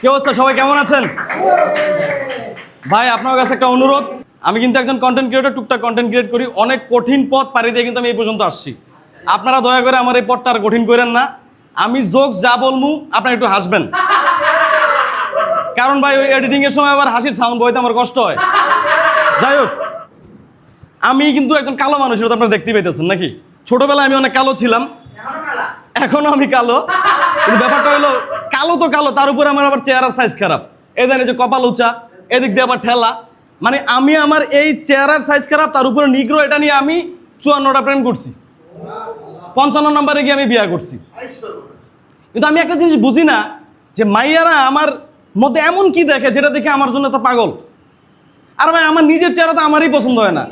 কি অবস্থা? সবাই কেমন আছেন? ভাই, আপনার কাছে একটা অনুরোধ। আমি কিন্তু একজন কন্টেন্ট ক্রিয়েটর টুকটাক কন্টেন্ট ক্রিয়েট করি। অনেক কঠিন পথ পাড়ি দিয়ে কিন্তু আমি এই পর্যন্ত আসছি। আপনারা দয়া করে আমার এই পথটা আর কঠিন করেন না। আমি জোক যা বলমু, আপনারা একটু হাসবেন। কারণ ভাই, ওই এডিটিং এর সময় আবার হাসির সাউন্ড বইতে আমার কষ্ট হয়। যাই হোক, আমি কিন্তু একজন কালো মানুষ আপনারা দেখতেই পাইতেছেন নাকি? ছোটবেলায় আমি অনেক কালো ছিলাম। এখনও আমি কালো। ব্যাপারটা হলো কালো তো কালো, তার উপরে আমার আবার চেহারার সাইজ খারাপ। এই যে কপাল উঁচা, এদিক দিয়ে আবার ঠেলা। মানে আমি আমার এই চেহারার সাইজ খারাপ, তার উপরে নিগ্রো এটা নিয়ে আমি চুয়ান্নটা প্রেম করছি। পঞ্চান্ন নম্বরে গিয়ে আমি বিয়া করছি। কিন্তু আমি একটা জিনিস বুঝি না, যে মাইয়ারা আমার মধ্যে এমন কি দেখে যেটা দেখে আমার জন্য তো পাগল? আর ভাই, আমার নিজের চেহারা তো আমারই পছন্দ হয় না।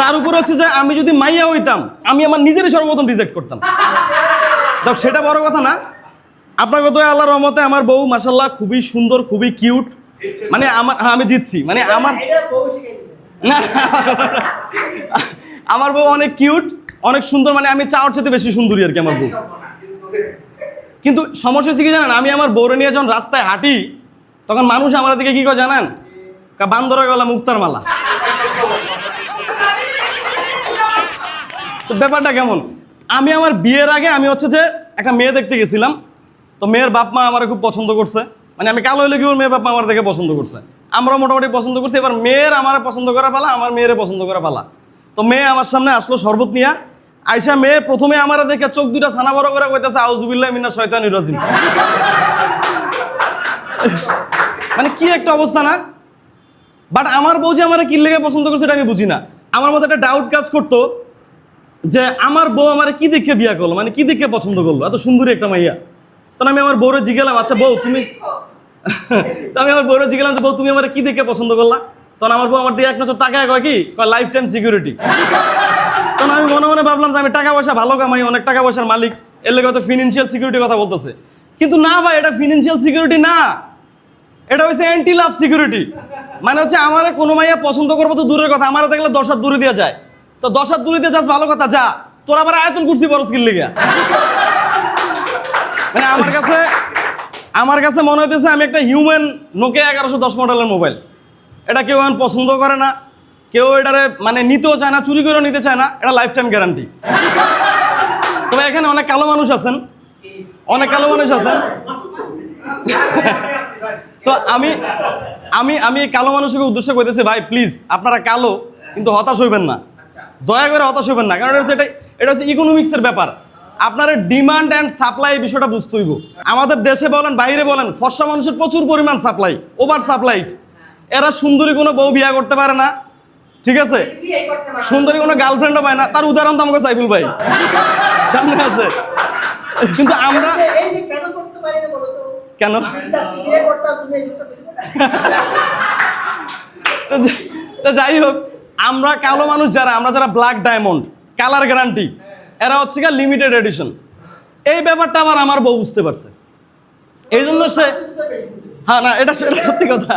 তার উপর হচ্ছে যে আমি যদি মাইয়া হইতাম, আমি আমার নিজেরই সর্বপ্রথম রিজেক্ট করতাম। তো সেটা বড় কথা না। আপনার কত আল্লাহর রহমতে আমার বউ মাসাল্লাহ খুবই সুন্দর, খুবই কিউট মানে আমার হ্যাঁ আমি জিতছি। মানে আমার না। আমার বউ অনেক কিউট অনেক সুন্দর মানে আমি চাওয়ার চেয়ে বেশি সুন্দরী আর কি আমার বউ। কিন্তু সমস্যা হচ্ছে কি জানেন, আমি আমার বউরে নিয়ে যখন রাস্তায় হাঁটি, তখন মানুষ আমার দিকে কি করে জানেন? বান্দরের গলা মুক্তার মালা। তো ব্যাপারটা কেমন? আমি আমার বিয়ের আগে আমি হচ্ছে যে একটা মেয়ে দেখতে গেছিলাম। তো মেয়ের বাপ মা আমার খুব পছন্দ করছে। মানে আমি কালো হইলে কি মেয়ের বাপ মা আমার দেখে পছন্দ করছে? আমরা মোটামুটি পছন্দ করছি, এবার মেয়ের আমার পছন্দ করা পালা, আমার মেয়ের পছন্দ করা পালা। তো মেয়ে আমার সামনে আসলো শরবত নিয়া। আইসা মেয়ে প্রথমে আমার দেখে চোখ দুটা ছানা বড় করে কইতেছে আউজুবিল্লাহ মিনা শয়তান রাজিম। মানে কি একটা অবস্থা না? বাট আমার বউ যে আমার কি লেগে পছন্দ করছে এটা আমি বুঝি না। আমার মধ্যে একটা ডাউট কাজ করতো যে আমার বউ আমার কি দেখে বিয়া করল? মানে কি দেখে পছন্দ করল? এত সুন্দরী একটা মাইয়া। তখন আমি আমার বউরে জিগেলাম আচ্ছা বউ, তুমি তো আমি আমার বউরে জিগেলাম যে, বউ, তুমি আমার কি দেখে পছন্দ করলা? তখন আমার বউ আমার দিকে এক নজর টাকায় কয় কি? লাইফ টাইম সিকিউরিটি তখন আমি মনে মনে ভাবলাম যে, আমি টাকা পয়সা ভালো কামাই, অনেক টাকা পয়সার মালিক। এর লেগে হয়তো ফিনান্সিয়াল সিকিউরিটির কথা বলতেছে। কিন্তু না ভাই, এটা ফিনান্সিয়াল সিকিউরিটি না। এটা হচ্ছে অ্যান্টি লাভ সিকিউরিটি মানে হচ্ছে আমার কোনো মাইয়া পছন্দ করব তো দূরের কথা, আমার দেখলে দশ হাত দূরে দিয়ে যায়। তো দশ হাত দূরে দিয়ে যাস, ভালো কথা, যা। তোর আবার আয়তন করছি বড় স্কিল লেগে? মানে আমার কাছে আমার কাছে মনে হইতেছে আমি একটা হিউম্যান নোকে এগারোশো দশ মডেলের মোবাইল এটা কেউ এখন পছন্দ করে না। কেউ এটারে মানে নিতেও চায় না, চুরি করেও নিতে চায় না। এটা লাইফ টাইম গ্যারান্টি তবে এখানে অনেক কালো মানুষ আছেন। অনেক কালো মানুষ আছেন। তো আমি আমি আমি কালো মানুষকে উদ্দেশ্য করতেছি, ভাই প্লিজ আপনারা কালো, কিন্তু হতাশ হইবেন না। দয়া করে হতাশ হইবেন না, কারণ এটা হচ্ছে এটা এটা হচ্ছে ইকোনমিক্সের ব্যাপার। আপনার ডিমান্ড অ্যান্ড সাপ্লাই এই বিষয়টা বুঝতে হইব। আমাদের দেশে বলেন, বাইরে বলেন, ফর্সা মানুষের প্রচুর পরিমাণ সাপ্লাই ওভার সাপ্লাইড এরা সুন্দরী কোনো বউ বিয়া করতে পারে না, ঠিক আছে? সুন্দরী কোনো গার্লফ্রেন্ডও পায় না, তার উদাহরণ তো আমাকে সাইফুল ভাই। সামনে আছে। কিন্তু আমরা কেন? তো যাই হোক, আমরা কালো মানুষ যারা, আমরা যারা ব্ল্যাক ডায়মন্ড কালার গ্যারান্টি এরা হচ্ছে গিয়ে লিমিটেড এডিশন এই ব্যাপারটা আবার আমার বউ বুঝতে পারছে। এই জন্য সে হ্যাঁ না, এটা সেটা সত্যি কথা।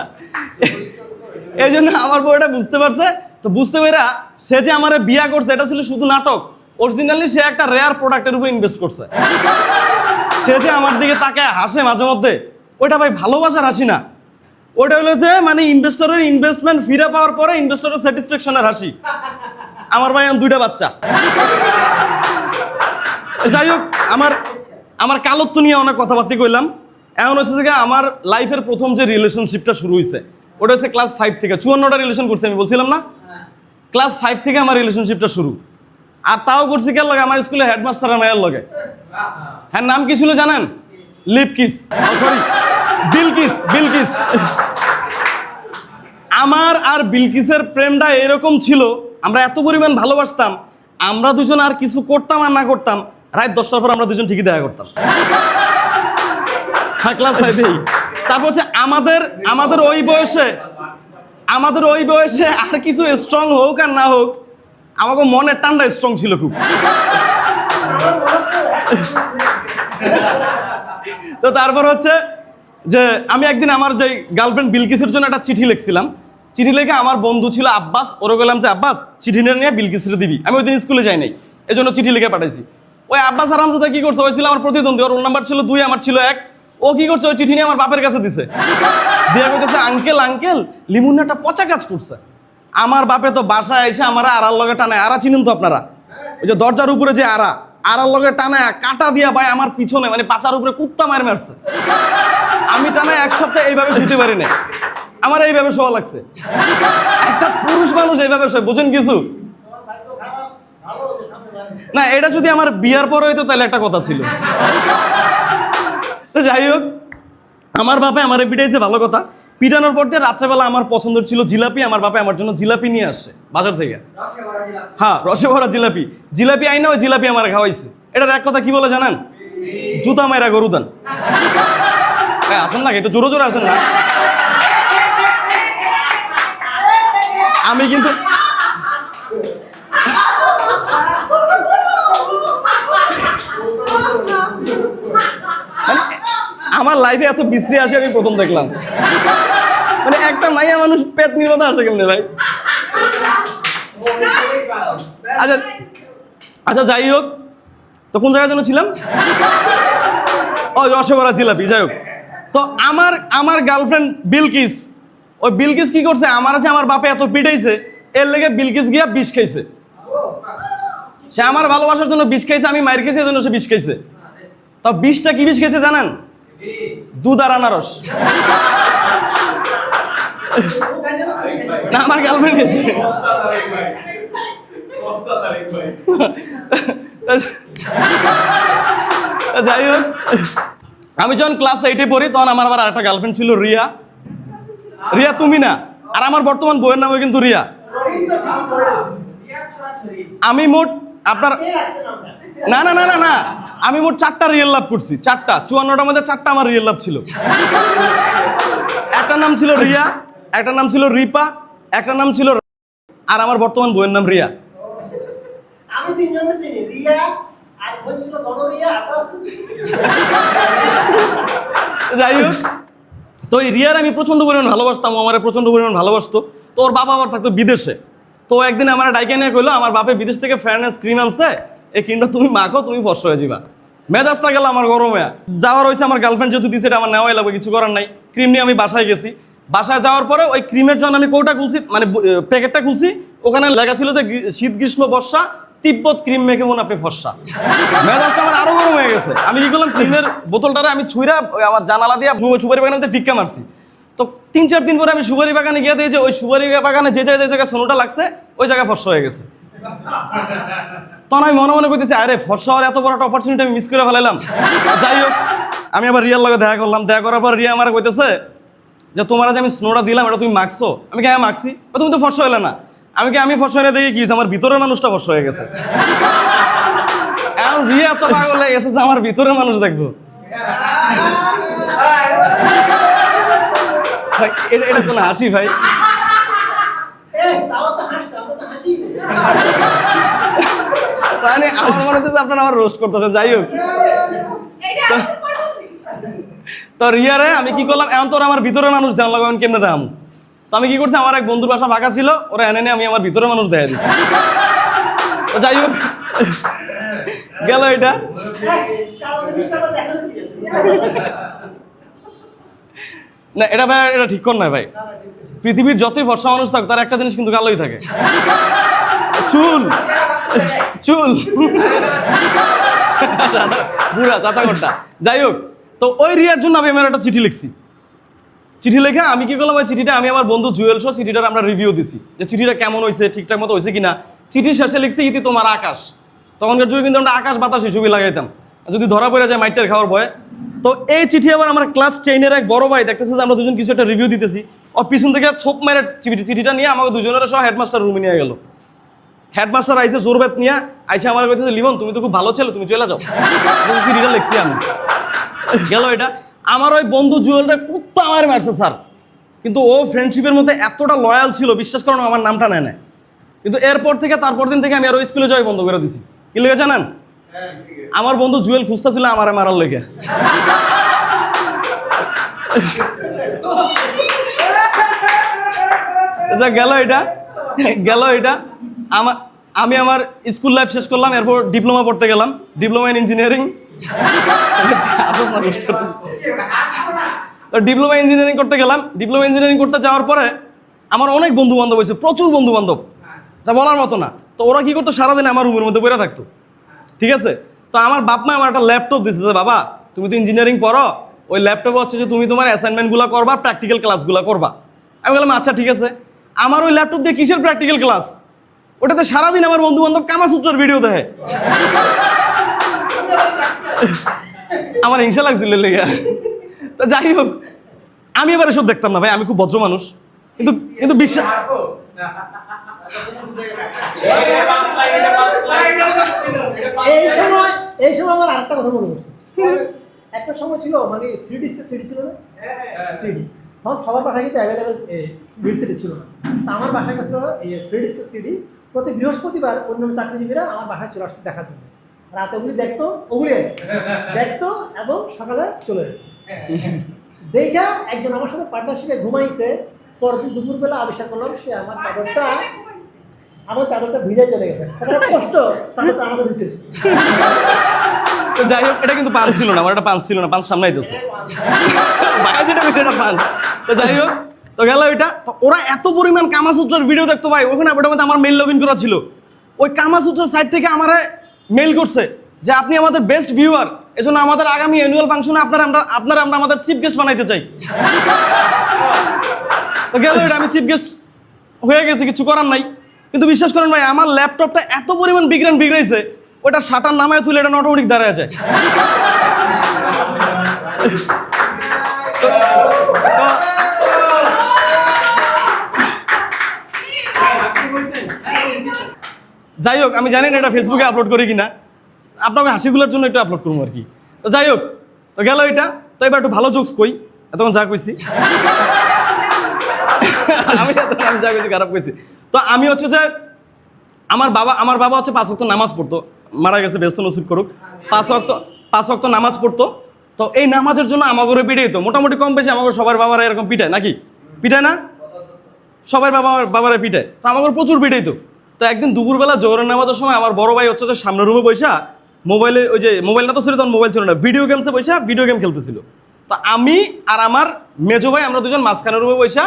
এই জন্য আমার বউ এটা বুঝতে পারছে। তো বুঝতে পেরা সে যে আমার বিয়া করছে, এটা ছিল শুধু নাটক। অরিজিনালি সে একটা রেয়ার প্রোডাক্টের উপর ইনভেস্ট করছে। সে যে আমার দিকে তাকায় হাসে মাঝে মধ্যে ওইটা ভাই ভালোবাসার হাসি না। ওটা হলো যে মানে ইনভেস্টরের ইনভেস্টমেন্ট ফিরে পাওয়ার পরে ইনভেস্টরের স্যাটিসফ্যাকশনের হাসি। আমার ভাই দুইটা বাচ্চা। যাই হোক আমার আমার কালত্ব নিয়ে অনেক কথাবার্তা কইলাম। এখন হচ্ছে যে আমার লাইফের প্রথম যে রিলেশনশিপটা শুরু হয়েছে ওটা হচ্ছে ক্লাস ফাইভ থেকে চুয়ান্নটা রিলেশন করছি আমি বলছিলাম না? ক্লাস ফাইভ থেকে আমার রিলেশনশিপটা শুরু। আর তাও করছি কেন লাগে? আমার স্কুলে হেডমাস্টারের মায়ের লগে। হ্যাঁ নাম কি ছিল জানেন? লিপকিস। সরি বিলকিস বিলকিস। আমার আর বিলকিসের প্রেমটা এরকম ছিল, আমরা এত পরিমাণ ভালোবাসতাম, আমরা দুজন আর কিছু করতাম আর না করতাম, রাত দশটার পর আমরা দুজন ঠিকই দেখা করতাম। হ্যাঁ ক্লাস ফাইভেই তারপর হচ্ছে আমাদের আমাদের ওই বয়সে, আমাদের ওই বয়সে আর কিছু স্ট্রং হোক আর না হোক আমাকে মনের টান্ডা স্ট্রং ছিল খুব। তো তারপর হচ্ছে যে আমি একদিন আমার যে গার্লফ্রেন্ড বিলকিসের জন্য একটা চিঠি লিখছিলাম, চিঠি লিখে আমার বন্ধু ছিল আব্বাস, ওরে বললাম যে আব্বাস চিঠি নিয়ে বিলকিসের দিবি। আমি ওই দিন স্কুলে যাই নাই এই জন্য চিঠি লিখে পাঠাইছি। ওই আব্বাস আরামজাদা কি করছে? ওই ছিল আমার প্রতিদ্বন্দ্বী, ওর নাম্বার ছিল দুই, আমার ছিল এক। ও কি করছে? ওই চিঠি নিয়ে আমার বাপের কাছে দিছে। দিয়ে আমি কইতেছে আঙ্কেল আঙ্কেল লিমুন একটা পচা কাজ করছে। আমার বাপে তো বাসায় এসে আমার আড়ার লগে টানায় আড়া চিনেন তো আপনারা? ওই যে দরজার উপরে যে আড়া আড়ার লগে টানায় কাটা দিয়া ভাই আমার পিছনে মানে পাচার উপরে কুত্তা মার মারছে। আমি টানা এক সপ্তাহ এইভাবে শুতে পারি না আমার এইভাবে শোয়া লাগছে। একটা পুরুষ মানুষ এইভাবে শোয়, বুঝেন কিছু? না, এটা যদি আমার বিয়ার পর হইতো তাহলে একটা কথা ছিল। তো যাই হোক, আমার বাপে আমার পিটাইছে, ভালো কথা। পিটানোর পর দিয়ে রাত্রেবেলা আমার পছন্দের ছিল জিলাপি, আমার বাপে আমার জন্য জিলাপি নিয়ে আসছে বাজার থেকে। হ্যাঁ রসে ভরা জিলাপি। জিলাপি আইনা ওই জিলাপি আমার খাওয়াইছে। এটার এক কথা কি বলে জানেন? জুতা মায়েরা গরু দান। আসেন না একটু জোরে জোরে আসেন না। আমি কিন্তু মানে আমার লাইফে এত বিশ্রী আসে আমি প্রথম দেখলাম। মানে একটা মাইয়া মানুষ পেট নির্মাতা আসে কেমনে ভাই? আচ্ছা আচ্ছা যাই হোক, তো কোন জায়গায় যেন ছিলাম? ও রসগোল্লা জিলাপি, যাই হোক। তো আমার আমার গার্লফ্রেন্ড বিলকিস। ওই বিলকিস কি করছে? আমার আছে আমার বাপে এত পিটাইছে, এর লেগে বিলকিস গিয়া বিষ খাইছে। সে আমার ভালোবাসার জন্য বিষ খাইছে, আমি মায়ের খেয়েছি জন্য সে বিষ খাইছে। তো বিষটা কি বিষ খেয়েছে জানেন? দুধ আর আনারস। না, আমার গার্লফ্রেন্ড তা যাই হোক। আমি যখন ক্লাস এইটে পড়ি, তখন আমার আবার আরেকটা গার্লফ্রেন্ড ছিল, রিয়া। রিয়া, তুমি না? আর আমার বর্তমান বইয়ের নামও কিন্তু রিয়া। আমি মোট আপনার? না না না না না। আমি মোট চারটা রিয়েল লাভ করছি, চারটা। চুয়ান্নটার মধ্যে চারটা আমার রিয়েল লাভ ছিল। একটা নাম ছিল রিয়া একটা নাম ছিল রিপা একটা নাম ছিল আর আমার বর্তমান বইয়ের নাম রিয়া। আমি তিনজনকে চিনি রিয়া আর বলছিল বড় রিয়া যাই হোক তো এই রিয়ার আমি প্রচণ্ড পরিমাণ ভালোবাসতাম আমার প্রচণ্ড পরিমাণ ভালোবাসতো। তো ওর বাবা আবার থাকতো বিদেশে। তো একদিন আমার ডাইকে নিয়ে কইলো আমার বাপে বিদেশ থেকে ফ্যানের স্ক্রিন আনছে এই ক্রিমটা তুমি মাখো তুমি ফর্স হয়ে যাবা মেজাজটা গেল আমার গরমে। যাওয়ার হয়েছে আমার গার্লফ্রেন্ড যেহেতু দিছে এটা আমার নেওয়াই লাগবে কিছু করার নাই। ক্রিম নিয়ে আমি বাসায় গেছি। বাসায় যাওয়ার পরে ওই ক্রিমের জন্য আমি কোটা খুলছি মানে প্যাকেটটা খুলছি। ওখানে লেখা ছিল যে শীত গ্রীষ্ম বর্ষা, তিব্বত ক্রিম মেখে মন আপনি ফর্সা। মেজাজটা আমার আরও গরম হয়ে গেছে। আমি কি করলাম, ক্রিমের বোতলটারে আমি ছুঁড়া আমার জানালা দিয়ে সুপারি বাগানে ফিক্কা মারছি। তো তিন চার দিন পরে আমি সুপারি বাগানে গিয়ে দিয়েছি ওই সুপারি বাগানে যে জায়গায় যে জায়গায় সোনোটা লাগছে, ওই জায়গায় ফর্সা হয়ে গেছে। তখন আমি মনে মনে করতেছি আরে, ফর্সা হওয়ার এত বড় একটা অপরচুনিটি আমি মিস করে ফেলাইলাম। যাই হোক, আমি আবার রিয়ার লগে দেখা করলাম। দেখা করার পর রিয়া আমার কইতেছে যে তোমার যে আমি স্নোটা দিলাম এটা তুমি মাখছো? আমি কি হ্যাঁ মাখছি? "ও, তুমি তো ফর্সা হলে না। আমি কি আমি ফর্সা হলে দেখি কি? আমার ভিতরের মানুষটা ফর্সা হয়ে গেছে। এখন রিয়া পাগল হয়ে গেছে যে আমার ভিতরের মানুষ দেখব। এটা কোনো হাসি ভাই। তো তো মানে আমার মনে হচ্ছে আপনারা আমার রোস্ট করতেছেন যাই হোক। তো রিয়ারে আমি কি করলাম? এখন তো ওরা আমার ভিতরের মানুষ দেওয়া লাগবে কেমনে দাম তো আমি কি করছি, আমার এক বন্ধুর বাসা ফাঁকা ছিল, ওরা এনে আমি আমার ভিতরের মানুষ দেখা দিচ্ছি তো যাই হোক, গেল এটা। না, এটা ভাই, এটা ঠিক কর না ভাই। পৃথিবীর যতই ফর্সা মানুষ থাক তার একটা জিনিস কিন্তু কালোই থাকে। চুল। চুল। বুড়া চাচা ঘরটা যাই হোক তো ওই রিয়ার জন্য আমি আমার একটা চিঠি লিখছি। চিঠি লেখা আমি কি করলাম, ওই চিঠিটা আমি আমার বন্ধু জুয়েল সহ চিঠিটার আমরা রিভিউ দিছি, যে চিঠিটা কেমন হয়েছে ঠিকঠাক মতো হয়েছে কিনা। চিঠির শেষে লিখছি, ইতি তোমার আকাশ। তখনকার যুগে কিন্তু আমরা আকাশ বাতাস হিসেবে লাগাইতাম। যদি ধরা পড়ে যায় মাইটের খাওয়ার ভয়। তো এই চিঠি আবার আমার ক্লাস টেনের এক বড় ভাই দেখতেছে যে আমরা দুজন কিছু একটা রিভিউ দিতেছি। ও পিছন থেকে ছোপ মেরে চিঠি চিঠিটা নিয়ে আমাকে দুজনের সহ হেডমাস্টার রুমে নিয়ে গেল। হেডমাস্টার আইসে জোরবেত নিয়ে আইসে আমার কইতেছে, লিমন, তুমি তো খুব ভালো ছেলে, তুমি চলে যাও। চিঠিটা লিখছি আমি। গেল এটা। আমার ওই বন্ধু জুয়েলটা কুত্তা আমার মারছে, স্যার। কিন্তু ও ফ্রেন্ডশিপের মধ্যে এতটা লয়াল ছিল, বিশ্বাস করেন আমার নামটা নেয় না কিন্তু এরপর থেকে, তারপর দিন থেকে আমি আর ওই স্কুলে যাওয়াই বন্ধ করে দিছি। কি লেগে জানেন? আমার বন্ধু জুয়েল খুঁজতেছিল আমার মারার লেগে। যা গেল এটা। গেল এটা। আমার আমি আমার স্কুল লাইফ শেষ করলাম, এরপর ডিপ্লোমা পড়তে গেলাম। Diploma in engineering diploma engineering করতে গেলাম। ডিপ্লোমা ইঞ্জিনিয়ারিং করতে যাওয়ার পরে আমার অনেক বন্ধু বান্ধব হয়েছে, প্রচুর বন্ধু বান্ধব যা বলার মতো না। তো ওরা কি করতো, সারাদিন আমার রুমের মধ্যে পড়ে থাকতো। ঠিক আছে? তো আমার বাপ মা আমার একটা ল্যাপটপ দিচ্ছে যে, বাবা, তুমি তো ইঞ্জিনিয়ারিং পড়ো। ওই ল্যাপটপে হচ্ছে যে, তুমি তোমার অ্যাসাইনমেন্টগুলো করবা প্র্যাকটিক্যাল ক্লাসগুলো করবা। আমি বললাম আচ্ছা ঠিক আছে। আমার ওই ল্যাপটপ দিয়ে কিসের প্র্যাকটিক্যাল ক্লাস ওটাতে সারাদিন আমার বন্ধু বান্ধব কামাসূত্রের ভিডিও দেখে। আমার হিংসা লাগছিল লেগে। তো যাই হোক আমি এবার এসব দেখতাম না ভাই আমি খুব ভদ্র মানুষ। কিন্তু কিন্তু বিশ্বাস এই সময় এই সময় আমার আরেকটা কথা মনে পড়ছে। একটা সময় ছিল মানে থ্রি সিডি ছিল না? সিডি তখন সবার বাসায় কিন্তু অ্যাভেলেবেল ছিল না। তা আমার বাসায় ছিল থ্রি সিডি প্রতি বৃহস্পতিবার অন্যান্য চাকরিজীবীরা আমার বাসায় চলে আসছে দেখার জন্য। রাতে ওগুলি দেখতো ওগুলি দেখতো এবং সকালে চলে যেত। দেখা একজন আমার সাথে পার্টনারশিপে ঘুমাইছে পরদিন দুপুরবেলা আবিষ্কার করলাম সে আমার চাদরটা আমার চাদরটা ভিজে চলে গেছে। কষ্ট, চাদরটা আমাকে দিতে তো যাই হোক, এটা কিন্তু পাঁচ ছিল না, আমার একটা পাঁচ ছিল না পাঁচ সামনে আইতেছে ভাই, যেটা বেশি এটা পাঁচ তো যাই হোক, তো গেল ওইটা তো ওরা এত পরিমাণ কামাসূত্রের ভিডিও দেখতো ভাই, ওখানে মধ্যে আমার মেল লগ ইন করা ছিল। ওই কামাসূত্রের সাইড থেকে আমারে মেল করছে যে আপনি আমাদের বেস্ট ভিউয়ার এজন্য আমাদের আগামী অ্যানুয়াল ফাংশনে আপনারা আমরা আপনারা আমরা আমাদের চিফ গেস্ট বানাইতে চাই। তো গেল এটা, আমি চিফ গেস্ট হয়ে গেছে, কিছু করার নাই। কিন্তু বিশ্বাস করেন ভাই, আমার ল্যাপটপটা এত পরিমাণ বিগ্রেন বিগড়াইছে ওটা শাটার নামায় তুলে এটা অটোমেটিক দাঁড়ায় যায়। যাই হোক, আমি জানি না এটা ফেসবুকে আপলোড করি কিনা। আপনাকে হাসিগুলোর জন্য একটু আপলোড করব আর কি। তো যাই হোক, তো গেল এটা। তো এবার একটু ভালো জোকস কই। এতক্ষণ যা কইছি। আমি আমি যা কইছি, খারাপ কইছি। তো আমি হচ্ছে যে, আমার বাবা আমার বাবা হচ্ছে পাঁচ ওয়াক্ত নামাজ পড়তো। মারা গেছে, ব্যস্ত নসিব করুক। পাঁচ ওয়াক্ত পাঁচ ওয়াক্ত নামাজ পড়তো। তো এই নামাজের জন্য আমাগরে পিটাই তো মোটামুটি কম বেশি আমাকে সবার বাবারা এরকম পিটায়, নাকি? পিটায় না? সবার বাবা বাবারা পিটায়। তো আমাকে প্রচুর পিটাই তো তো একদিন দুপুরবেলা জোহরের নামাজের সময় আমার বড় ভাই হচ্ছে যে সামনের রুমে বৈশা মোবাইলে ওই যে মোবাইল না তো ছিল, তখন মোবাইল ছিল না ভিডিও গেমসে বৈশা ভিডিও গেম খেলতেছিল। তো আমি আর আমার মেজো ভাই আমরা দুজন মাঝখানের রুমে বৈশা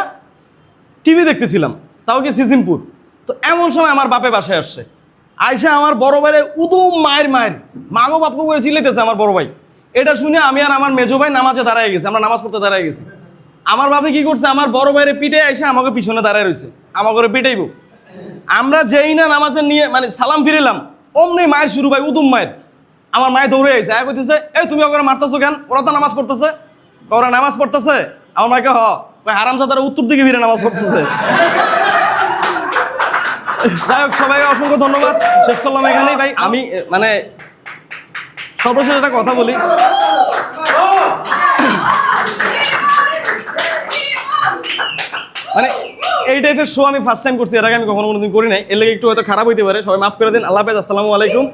টিভি দেখতেছিলাম, তাও কি সিজিমপুর। তো এমন সময় আমার বাপে বাসায় আসছে। আয়সা আমার বড় ভাইরে উদুম মায়ের মায়ের, মাগো বাপকে করে চিল্লাইতেছে আমার বড় ভাই। এটা শুনে আমি আর আমার মেজো ভাই নামাজে দাঁড়ায় গেছি, আমরা নামাজ পড়তে দাঁড়ায় গেছি। আমার বাপে কি করছে, আমার বড় ভাইরে পিঠে এসে আমাকে পিছনে দাঁড়ায় রয়েছে আমাকে করে পিটাইব। আমরা যেই না নামাজে নিয়ে মানে সালাম ফিরিলাম, অমনি মায়ের শুরু ভাই, উদুম মায়ের। আমার মায়ের দৌড়ে আইছে এক কইতেছে, এই তুমি ওরা মারতেছো কেন? ওরা তো নামাজ পড়তেছে। ওরা নামাজ পড়তেছে। আমার মাকে হ। হারাম সাদারা উত্তর দিকে ফিরে নামাজ পড়তেছে। যাই হোক, সবাইকে অসংখ্য ধন্যবাদ। শেষ করলাম এখানেই ভাই। আমি মানে সর্বশেষ একটা কথা বলি। মানে এই টাইপের শো আমি ফার্স্ট টাইম করছি, এর আগে আমি কখনো কোনোদিন করি নাই। এর লাগে একটু হয়তো খারাপ হইতে পারে। সবাই মাফ করে দিন। আল্লাহ হাফেজ, আসসালামু আলাইকুম।